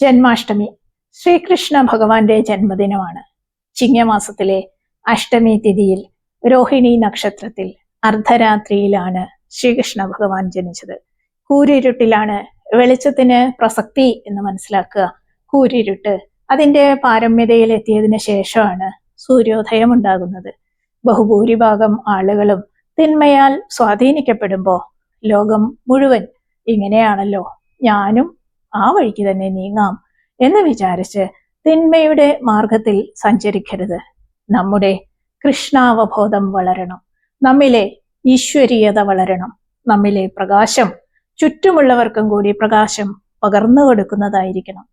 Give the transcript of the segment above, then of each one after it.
ജന്മാഷ്ടമി. ശ്രീകൃഷ്ണ ഭഗവാന്റെ ജന്മദിനമാണ്. ചിങ്ങമാസത്തിലെ അഷ്ടമി തിഥിയിൽ രോഹിണി നക്ഷത്രത്തിൽ അർദ്ധരാത്രിയിലാണ് ശ്രീകൃഷ്ണ ഭഗവാൻ ജനിച്ചത്. കൂരിരുട്ടിലാണ് വെളിച്ചത്തിന് പ്രസക്തി എന്ന് മനസ്സിലാക്കുക. കൂരിരുട്ട് അതിന്റെ പാരമ്യതയിൽ എത്തിയതിന് ശേഷമാണ് സൂര്യോദയം ഉണ്ടാകുന്നത് ബഹുഭൂരിഭാഗം ആളുകളും തിന്മയാൽ സ്വാധീനിക്കപ്പെടുമ്പോൾ ലോകം മുഴുവൻ ഇങ്ങനെയാണല്ലോ. ഞാനും ആ വഴിക്ക് തന്നെ നീങ്ങാം എന്ന് വിചാരിച്ച് തിന്മയുടെ മാർഗത്തിൽ സഞ്ചരിക്കരുത്. നമ്മുടെ കൃഷ്ണാവബോധം വളരണം. നമ്മിലെ ഈശ്വരീയത വളരണം. നമ്മിലെ പ്രകാശം ചുറ്റുമുള്ളവർക്കും കൂടി പ്രകാശം പകർന്നു കൊടുക്കുന്നതായിരിക്കണം.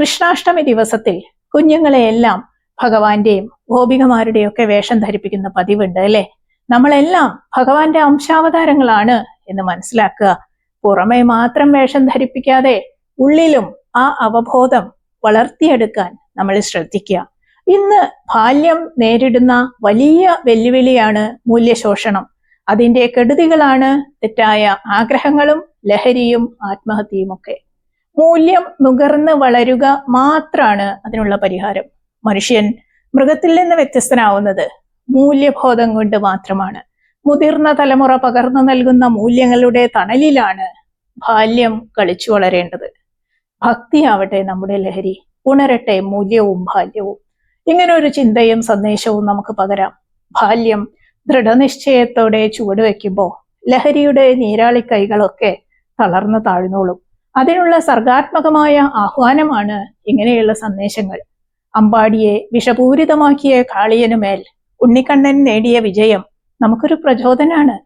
കൃഷ്ണാഷ്ടമി ദിവസത്തിൽ കുഞ്ഞുങ്ങളെയെല്ലാം ഭഗവാന്റെയും ഗോപികമാരുടെയൊക്കെ വേഷം ധരിപ്പിക്കുന്ന പതിവുണ്ട് അല്ലെ? നമ്മളെല്ലാം ഭഗവാന്റെ അംശാവതാരങ്ങളാണ് എന്ന് മനസ്സിലാക്കുക. പുറമെ മാത്രം വേഷം ധരിപ്പിക്കാതെ ഉള്ളിലും ആ അവബോധം വളർത്തിയെടുക്കാൻ നമ്മൾ ശ്രദ്ധിക്കുക. ഇന്ന് ബാല്യം നേരിടുന്ന വലിയ വെല്ലുവിളിയാണ് മൂല്യശോഷണം. അതിന്റെ കെടുതികളാണ് തെറ്റായ ആഗ്രഹങ്ങളും ലഹരിയും ആത്മഹത്യയും ഒക്കെ മൂല്യം നുകർന്ന് വളരുക മാത്രമാണ് അതിനുള്ള പരിഹാരം. മനുഷ്യൻ മൃഗത്തിൽ നിന്ന് വ്യത്യസ്തനാവുന്നത് മൂല്യബോധം കൊണ്ട് മാത്രമാണ്. മുതിർന്ന തലമുറ പകർന്നു നൽകുന്ന മൂല്യങ്ങളുടെ തണലിലാണ് ബാല്യം കളിച്ചു വളരേണ്ടത്. ഭക്തിയാവട്ടെ നമ്മുടെ ലഹരി. ഉണരട്ടെ മൂല്യവും ബാല്യവും. ഇങ്ങനെ ഒരു ചിന്തയും സന്ദേശവും നമുക്ക് പകരാം. ബാല്യം ദൃഢനിശ്ചയത്തോടെ ചുവടുവെക്കുമ്പോൾ ലഹരിയുടെ നീരാളി കൈകളൊക്കെ തളർന്നു താഴ്ന്നോളും. അതിനുള്ള സർഗാത്മകമായ ആഹ്വാനമാണ് ഇങ്ങനെയുള്ള സന്ദേശങ്ങൾ. അമ്പാടിയെ വിഷപൂരിതമാക്കിയ കാളിയനുമേൽ ഉണ്ണിക്കണ്ണൻ നേടിയ വിജയം നമുക്കൊരു പ്രചോദനാണ്.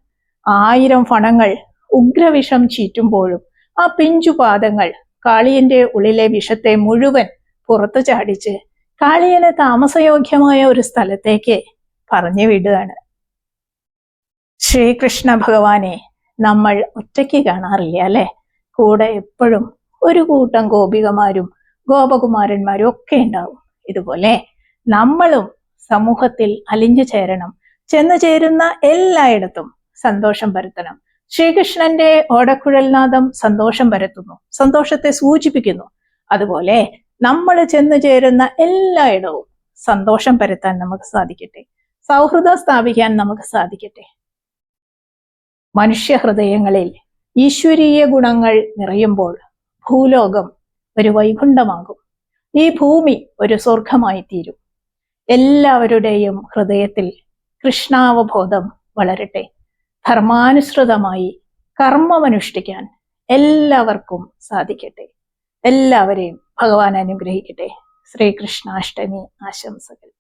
ആയിരം ഫണങ്ങൾ ഉഗ്രവിഷം ചീറ്റുമ്പോഴും ആ പിഞ്ചുപാദങ്ങൾ കാളിയന്റെ ഉള്ളിലെ വിഷത്തെ മുഴുവൻ പുറത്തു ചാടിച്ച് കാളിയനെ താമസയോഗ്യമായ ഒരു സ്ഥലത്തേക്ക് പറഞ്ഞു വിടുകയാണ്. ശ്രീകൃഷ്ണ ഭഗവാനെ നമ്മൾ ഒറ്റയ്ക്ക് കാണാറില്ല അല്ലെ? കൂടെ എപ്പോഴും ഒരു കൂട്ടം ഗോപികമാരും ഗോപകുമാരന്മാരും ഒക്കെ ഉണ്ടാവും. ഇതുപോലെ നമ്മളും സമൂഹത്തിൽ അലിഞ്ഞു ചേരണം ചെന്നു ചേരുന്ന എല്ലായിടത്തും സന്തോഷം പരത്തണം. ശ്രീകൃഷ്ണന്റെ ഓടക്കുഴൽനാദം സന്തോഷം പരത്തുന്നു സന്തോഷത്തെ സൂചിപ്പിക്കുന്നു. അതുപോലെ നമ്മൾ ചെന്നു ചേരുന്ന എല്ലായിടവും സന്തോഷം പരത്താൻ നമുക്ക് സാധിക്കട്ടെ സൗഹൃദം സ്ഥാപിക്കാൻ നമുക്ക് സാധിക്കട്ടെ. മനുഷ്യ ഹൃദയങ്ങളിൽ ഈശ്വരീയ ഗുണങ്ങൾ നിറയുമ്പോൾ ഭൂലോകം ഒരു വൈകുണ്ഠമാകും. ഈ ഭൂമി ഒരു സ്വർഗമായി തീരും എല്ലാവരുടെയും ഹൃദയത്തിൽ കൃഷ്ണാവബോധം വളരട്ടെ. ധർമാനുസൃതമായി കർമ്മമനുഷ്ഠിക്കാൻ എല്ലാവർക്കും സാധിക്കട്ടെ. എല്ലാവരെയും ഭഗവാൻ അനുഗ്രഹിക്കട്ടെ. ശ്രീകൃഷ്ണാഷ്ടമി ആശംസകൾ.